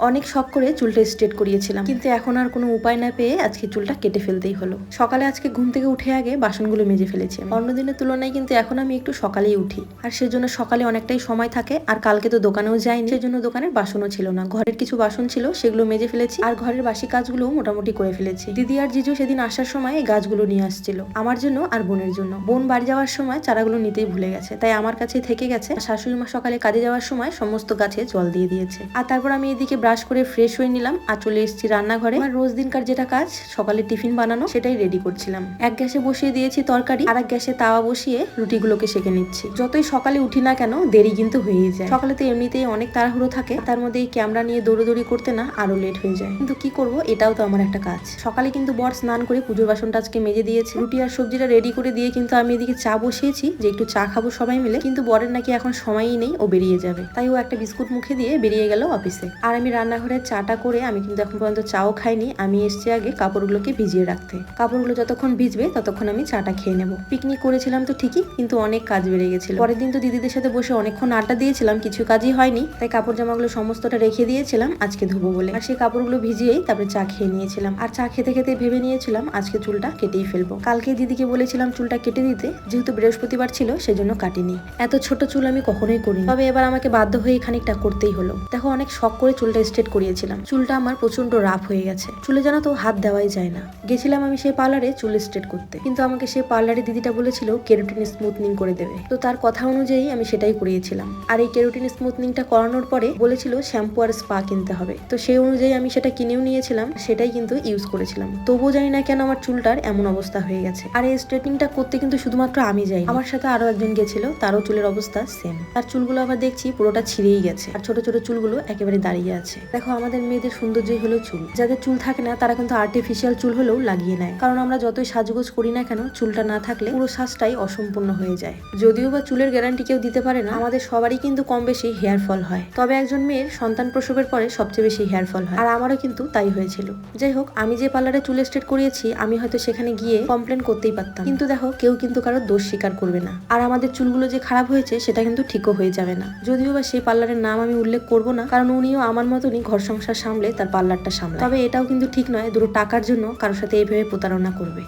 অনেক শখ করে চুলটা স্ট্রেট করিয়েছিলাম। কিন্তু এখন আর কোনো উপায় না পেয়ে আজকে চুলটা কেটে ফেলতেই হলো। সকালে আজকে ঘুম থেকে উঠে আগে বাসনগুলো মেজে ফেলেছি। অন্য দিনের তুলনায় কিন্তু এখন আমি একটু সকালেই উঠি। আর সেজন্য সকালে অনেকটাই সময় থাকে। আর কালকে তো দোকানেও যাইনি। সেজন্য দোকানের বাসনও ছিল না। ঘরের কিছু বাসন ছিল, সেগুলো মেজে ফেলেছি। আর ঘরের বাসি কাজগুলো মোটামুটি করে ফেলেছি। দিদি আর জিজু সেদিন আসার সময় এই গাছগুলো নিয়ে আসছিল। আমার জন্য আর বোনের জন্য। বোন বাড়ি যাওয়ার সময় চারাগুলো নিতেই ভুলে গেছে। তাই আমার কাছে থেকে গেছে। শাশুড়ি মা সকালে কাজে যাওয়ার সময় সমস্ত গাছে জল দিয়ে দিয়েছে। আর তারপর আমি এদিকে ব্রাশ করে ফ্রেশ হয়ে নিলাম আর চলে এসেছি রান্নাঘরে। আমার রোজ দিনকার যেটা কাজ, সকালে টিফিন বানানো, সেটাই রেডি করছিলাম। এক গ্যাসে বসিয়ে দিয়েছি তরকারি, আর এক গ্যাসে তাওয়া বসিয়ে রুটিগুলোকে সেকে নিচ্ছি। যতই সকালে উঠি না কেন, দেরি কিন্তু হয়েই যায়। সকালে তো এমনিতেই অনেক তাড়াহুড়ো থাকে, তার মধ্যে এই ক্যামেরা নিয়ে দৌড়োদৌড়ি করতে না আরও লেট হয়ে যায়। কিন্তু কি করব, এটাও তো আমার একটা কাজ। সকালে কিন্তু বর স্নান করে পুজোর বাসনটা আজকে মেজে দিয়েছে। রুটি আর সবজিটা রেডি করে দিয়ে কিন্তু আমি এদিকে চা বসিয়েছি, যে একটু চা খাব সবাই মিলে। কিন্তু বরের নাকি এখন সময়ই নেই, ও বেরিয়ে যাবে। তাই ও একটা বিস্কুট মুখে দিয়ে বেরিয়ে গেল অফিসে আর আমি রান্নাঘরে চাটা করে আমি কিন্তু এখন পর্যন্ত চাও খাইনি। আমি এসছি আগে কাপড়গুলোকে ভিজিয়ে রাখতে। কাপড়গুলো যতক্ষণ ভিজবে ততক্ষণ আমি চাটা খেয়ে নেব। পিকনিক করেছিলাম তো ঠিকই, কিন্তু অনেক কাজ বেড়ে গেছিল। পরের দিন তো দিদিদের সাথে বসে অনেকক্ষণ আড্ডা দিয়েছিলাম, কিছু কাজই হয়নি। তাই কাপড় জামাগুলো সমস্তটা রেখে দিয়েছিলাম, আজকে ধুবো বলে। আর সেই কাপড়গুলো ভিজিয়েই তারপরে চা খেয়ে নিয়েছিলাম। আর চা খেতে খেতে ভেবে নিয়েছিলাম, আজকে চুলটা কেটেই ফেলব। কালকে দিদিকে বলেছিলাম চুলটা কেটে দিতে, যেহেতু বৃহস্পতিবার ছিল, সেজন্য কাটিনি। এত ছোট চুল আমি কখনোই করিনি। তবে এবার আমাকে বাধ্য হয়ে খানিকটা করতেই হলো। দেখো অনেক শখ করে চুলটা স্ট্রেট করিয়েছিলাম। চুলটা আমার প্রচণ্ড রাফ হয়ে গেছে। চুলে যেন তো হাত দেওয়াই যায় না। গেছিলাম আমি সেই পার্লারে চুল স্ট্রেট করতে। কিন্তু আমাকে সেই পার্লারে দিদিটা বলেছিল, কেরোটিন স্মুথনিং করে দেবে। তো তার কথা অনুযায়ী আমি সেটাই করিয়েছিলাম। আর এই কেরোটিন স্মুথনিংটা করানোর পরে বলেছিল, শ্যাম্পু আর স্পা কিনতে হবে। তো সেই অনুযায়ী আমি সেটা কিনেও নিয়েছিলাম, সেটাই কিন্তু ইউজ করেছিলাম। তবুও জানি না কেন আমার চুলটার এমন অবস্থা হয়ে গেছে। আর এই স্ট্রেটিংটা করতে কিন্তু শুধুমাত্র আমি যাই। আমার সাথে আরও একজন গেছিল, তারও চুলের অবস্থা সেম তার চুলগুলো আবার দেখছি পুরোটা ছিঁড়েই গেছে। আর ছোট ছোট চুলগুলো একেবারে দাঁড়িয়ে আছে। দেখো, আমাদের মেয়েদের সৌন্দর্যই হলো চুল। যাদের চুল থাকে না, তারা কিন্তু আর্টিফিশিয়াল চুল হলেও লাগিয়ে নেয়। কারণ আমরা যতই সাজগোজ করি না কেন, চুলটা না থাকলে পুরো সাজটাই অসম্পূর্ণ হয়ে যায়। যদিও বা চুলের গ্যারান্টি কেউ দিতে পারে না, আমাদের সবারই কিন্তু কম বেশি হেয়ার ফল হয়। তবে একজন মেয়ের সন্তান প্রসবের পরে সবচেয়ে বেশি হেয়ার ফল হয়। আর আমারও কিন্তু তাই হয়েছিল। যাই হোক, আমি যে পার্লারে চুল স্ট্রেট করিয়েছি, আমি হয়তো সেখানে গিয়ে কমপ্লেন করতেই পারতাম। কিন্তু দেখো, কেউ কিন্তু কারও দোষ স্বীকার করবে না। আর আমাদের চুলগুলো যে খারাপ হয়েছে, সেটা কিন্তু ঠিকও হয়ে যাবে না। যদিও বা সেই পার্লারের নাম আমি উল্লেখ করব না, কারণ উনিও আমার মতনই ঘর সংসার সামলে তার পার্লারটা সামলে তবে এটাও কিন্তু ঠিক নয়, দুটো টাকার জন্য কারোর সাথে এইভাবে প্রতারণা করবে।